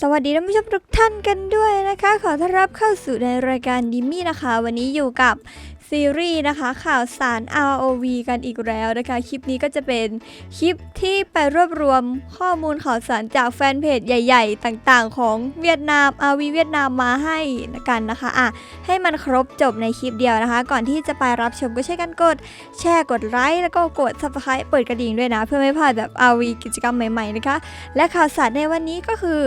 สวัสดีท่านผู้ชมทุกท่านกันด้วยนะคะ ขอต้อนรับเข้าสู่ในรายการดิมมี่นะคะ วันนี้อยู่กับ ซีรีส์นะคะข่าวสาร ROV กันอีกแล้วนะคะ คลิปนี้ก็จะเป็นคลิปที่ไปรวบรวมข้อมูลข่าวสารจากแฟนเพจใหญ่ ๆ ต่างๆ ของเวียดนาม RV เวียดนามมาให้กันนะคะอะให้มันครบจบในคลิปเดียวนะคะ ก่อนที่จะไปรับชมก็ช่วยกันกด แชร์กดไลค์แล้วก็กด subscribe เปิดกระดิ่งด้วยนะ เพื่อไม่พลาดแบบ RV กิจกรรมใหม่ๆนะคะ และข่าวสารในวันนี้ก็คือ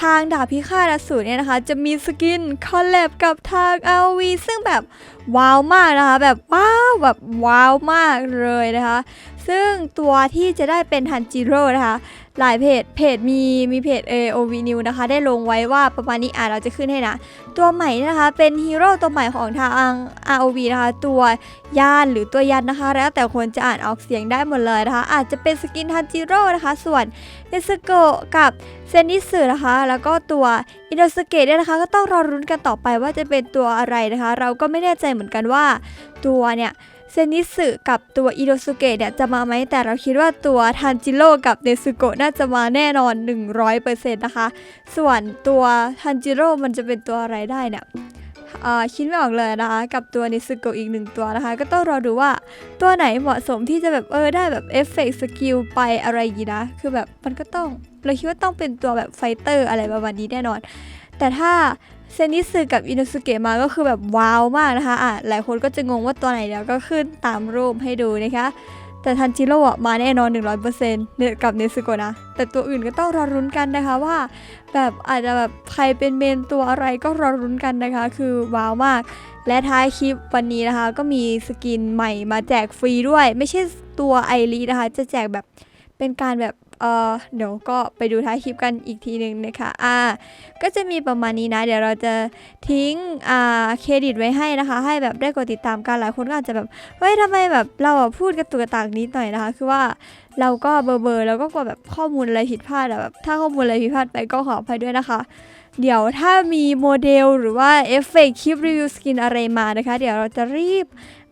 ทางดาบพิฆาตอสูรเนี่ยนะคะ จะมีสกินคอลแลบกับทาง RV ซึ่งแบบว้าวมากนะคะ แบบว้าวแบบว้าวมากเลยนะคะ ซึ่งตัวที่จะได้เป็นทันจิโร่นะคะ หลายเพจ เพจมีมีเพจ AOV New นะคะ ได้ลงไว้ว่าประมาณนี้อะเราจะขึ้นให้นะ ตัวใหม่นะคะ เป็นฮีโร่ตัวใหม่ของทาง ROV นะคะ ตัวยานหรือตัวยันนะคะ แล้วแต่คนจะอ่านออกเสียงได้หมดเลยนะคะ อาจจะเป็นสกินทันจิโร่นะคะ ส่วนเนสโกะกับเซนิสึนะคะ แล้วก็ตัวอินโดสเกะเนี่ยนะคะ ก็ต้องรอรุ้นกันต่อไปว่าจะเป็นตัวอะไรนะคะ เราก็ไม่แน่ใจเหมือนกันว่าตัวเนี่ย เซนิสึกับตัวอิโดสุเกะเนี่ยจะมาไหมแต่เราคิดว่าตัวทันจิโร่กับเนซึโกะน่าจะมาแน่นอน 100%นะคะ ส่วนตัวทันจิโร่มันจะเป็นตัวอะไรได้เนี่ยอ่อคิดไม่ออกเลยนะคะ กับตัวเนซึโกะอีกหนึ่งตัวนะคะ ก็ต้องรอดูว่าตัวไหนเหมาะสมที่จะแบบเออได้แบบเอฟเฟกต์สกิลไปอะไรอย่างงี้นะ คือแบบมันก็ต้อง เราคิดว่าต้องเป็นตัวแบบไฟเตอร์อะไรประมาณนี้แน่นอน แต่ถ้า เซนิสึกับอินโนสุเกะมาก็คือแบบว้าวมากนะคะอะหลายคนก็จะงงว่าตัวไหนเดี๋ยวก็ขึ้นตามรูปให้ดูนะคะ แต่ทันจิโร่อะมาแน่นอน 100%เนี่ยกับเนซึโกะนะ แต่ตัวอื่นก็ต้องรอรุ้นกันนะคะว่า แบบอาจจะแบบใครเป็นเมนตัวอะไรก็รอรุ้นกันนะคะ คือว้าวมาก และท้ายคลิปวันนี้นะคะ ก็มีสกินใหม่มาแจกฟรีด้วย ไม่ใช่ตัวไอรีนะคะ จะแจกแบบเป็นการแบบ เออเดี๋ยวก็ไปดูท้ายคลิปกันอีกทีหนึ่งนะคะอ่าก็จะมีประมาณนี้นะ เดี๋ยวเราจะทิ้งอ่าเครดิตไว้ให้นะคะ ให้แบบได้กดติดตามกันหลายคนก็อาจจะแบบเฮ้ยทำไมแบบเราอะพูดกระตุกกระตากนิดหน่อยนะคะ คือว่าเราก็เบอร์เบอร์แล้วก็กลัวแบบข้อมูลอะไรผิดพลาดอะแบบถ้าข้อมูลอะไรผิดพลาดไปก็ขออภัยด้วยนะคะ เดี๋ยวถ้ามีโมเดลหรือว่าเอฟเฟกต์คลิปรีวิวสกินอะไรมานะคะ เดี๋ยวเราจะรีบ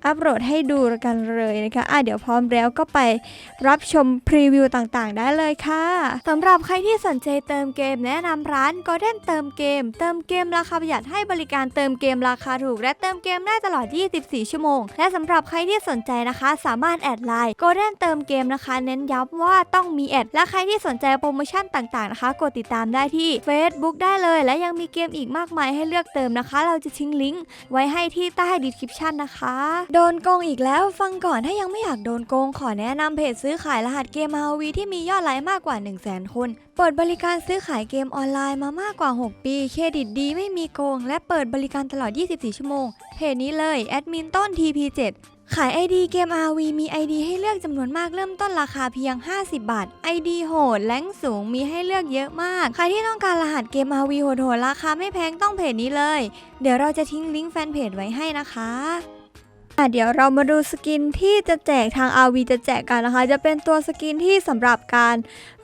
อัปโหลดให้ดูกันเลยนะคะอะเดี๋ยวพร้อมแล้วก็ไปรับชมพรีวิวต่างๆ ได้เลยค่ะสำหรับใครที่สนใจเติมเกมแนะนำร้าน Golden เติมเกม เติมเกมราคาประหยัดให้บริการเติมเกมราคาถูก และเติมเกมได้ตลอด 24 ชั่วโมง และสำหรับใครที่สนใจนะคะ สามารถแอดไลน์ Golden เติมเกมนะคะ เน้นย้ำว่าต้องมีแอด และใครที่สนใจโปรโมชั่นต่างๆนะคะ กดติดตามได้ที่ Facebook ได้เลย และยังมีเกมอีกมากมายให้เลือกเติมนะคะ เราจะทิ้งลิงก์ไว้ให้ที่ใต้ดีสคริปชันนะคะโดนโกงอีกแล้วฟังก่อนถ้ายังไม่อยากโดนโกง ขอแนะนำเพจซื้อขายรหัสเกม RV ที่มียอดไลค์มากกว่า 1 0 0 0 0แสนคนเปิดบริการซื้อขายเกมออนไลน์มามากกว่า 6 ปี เครดิตดีไม่มีโกง และเปิดบริการตลอด 24 ชั่วโมง เพจนี้เลยแอดมินต้น TP7 ขาย ID เกม RV มี ID ให้เลือกจำนวนมากเริ่มต้นราคาเพียง 50 บาท ID โหดแรงสูงมีให้เลือกเยอะมาก ใครที่ต้องการรหัสเกม RV โหดๆราคาไม่แพงต้องเพจนี้เลย เดี๋ยวเราจะทิ้งลิงก์แฟนเพจไว้ให้นะคะ เดี๋ยวเรามาดูสกินที่จะแจกทาง RV จะแจกกันนะคะ จะเป็นตัวสกินที่สำหรับการ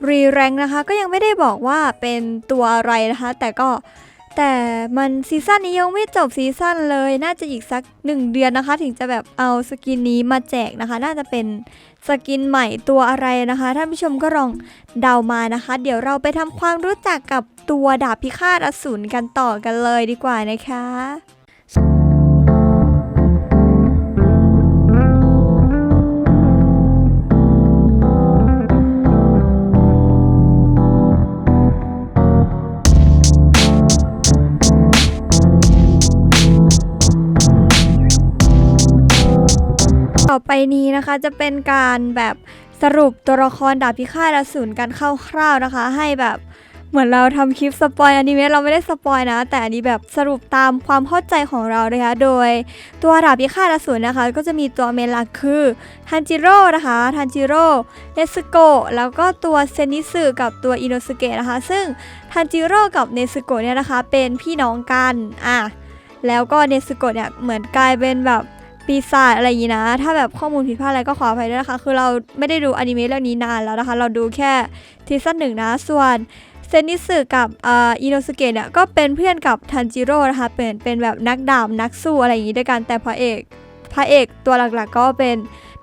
รีแรงนะคะ ก็ยังไม่ได้บอกว่าเป็นตัวอะไรนะคะ แต่ก็แต่มันซีซั่นนี้ยังไม่จบซีซั่นเลย น่าจะอีกสักหนึ่งเดือนนะคะ ถึงจะแบบเอาสกินนี้มาแจกนะคะ น่าจะเป็นสกินใหม่ตัวอะไรนะคะท่านผู้ชมก็ลองเดามานะคะ เดี๋ยวเราไปทำความรู้จักกับตัวดาบพิฆาตอสูรกันต่อกันเลยดีกว่านะคะ ต่อไปนี้นะคะจะเป็นการแบบสรุปตัวละครดาบพิฆาตอสูรกันคร่าวๆนะคะ ให้แบบเหมือนเราทำคลิปสปอยอนิเมะเราไม่ได้สปอยนะ แต่อันนี้แบบสรุปตามความเข้าใจของเรานะคะ โดยตัวดาบพิฆาตอสูรนะคะ ก็จะมีตัวเมนหลักคือทันจิโร่นะคะทันจิโร่เนสโกะแล้วก็ตัวเซนิสึกับตัวอิโนสุเกะนะคะ ซึ่งทันจิโร่กับเนสโกะเนี่ยนะคะ เป็นพี่น้องกันอะแล้วก็เนสโกะเนี่ยเหมือนกลายเป็นแบบ ปีศาจอะไรอย่างนี้นะ ถ้าแบบข้อมูลผิดพลาดอะไรก็ขออภัยด้วยนะคะ คือเราไม่ได้ดูอนิเมะเรื่องนี้นานแล้วนะคะ เราดูแค่ซีซั่นหนึ่งนะ ส่วนเซนิสึกับออิโนสุเกะเนี่ยก็เป็นเพื่อนกับทันจิโร่นะคะ เป็นเป็นแบบนักดาบนักสู้อะไรอย่างนี้ด้วยกัน แต่พระเอกพระเอกตัวหลักๆก็เป็น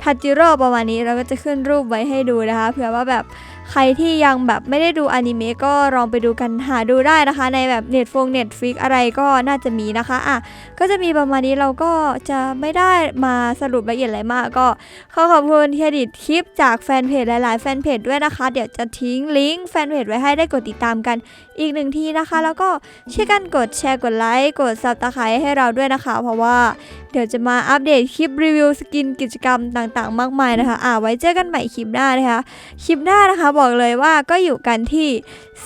ทันจิโร่ประมาณนี้ เราก็จะขึ้นรูปไว้ให้ดูนะคะ เผื่อว่าแบบ ใครที่ยังแบบไม่ได้ดูอนิเมะก็ลองไปดูกันหาดูได้นะคะ ในแบบเน็ตฟงเน็ตฟิกอะไรก็น่าจะมีนะคะอะก็จะมีประมาณนี้เราก็จะไม่ได้มาสรุปละเอียดอะไรมากก็ขอขอบคุณเครดิตคลิปจากแฟนเพจหลาย ๆ แฟนเพจด้วยนะคะ เดี๋ยวจะทิ้งลิงก์แฟนเพจไว้ให้ได้กดติดตามกันอีกหนึ่งทีนะคะ แล้วก็ช่วยกันกดแชร์กดไลค์กดซับตะไคร้ให้เราด้วยนะคะ เพราะว่า เดี๋ยวจะมาอัปเดตคลิปรีวิวสกินกิจกรรมต่างๆ มากมายนะคะ อ่าไว้เจอกันใหม่คลิปหน้านะคะ คลิปหน้านะคะบอกเลยว่าก็อยู่กันที่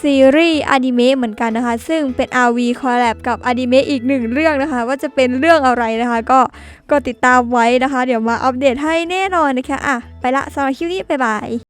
ซีรีส์อนิเมะเหมือนกันนะคะ ซึ่งเป็น RV คอลแลบกับอนิเมะอีกหนึ่งเรื่องนะคะ ว่าจะเป็นเรื่องอะไรนะคะ ก็ก็ติดตามไว้นะคะ เดี๋ยวมาอัปเดตให้แน่นอนนะคะ อะ ไปละสำหรับคลิปนี้บ๊ายบาย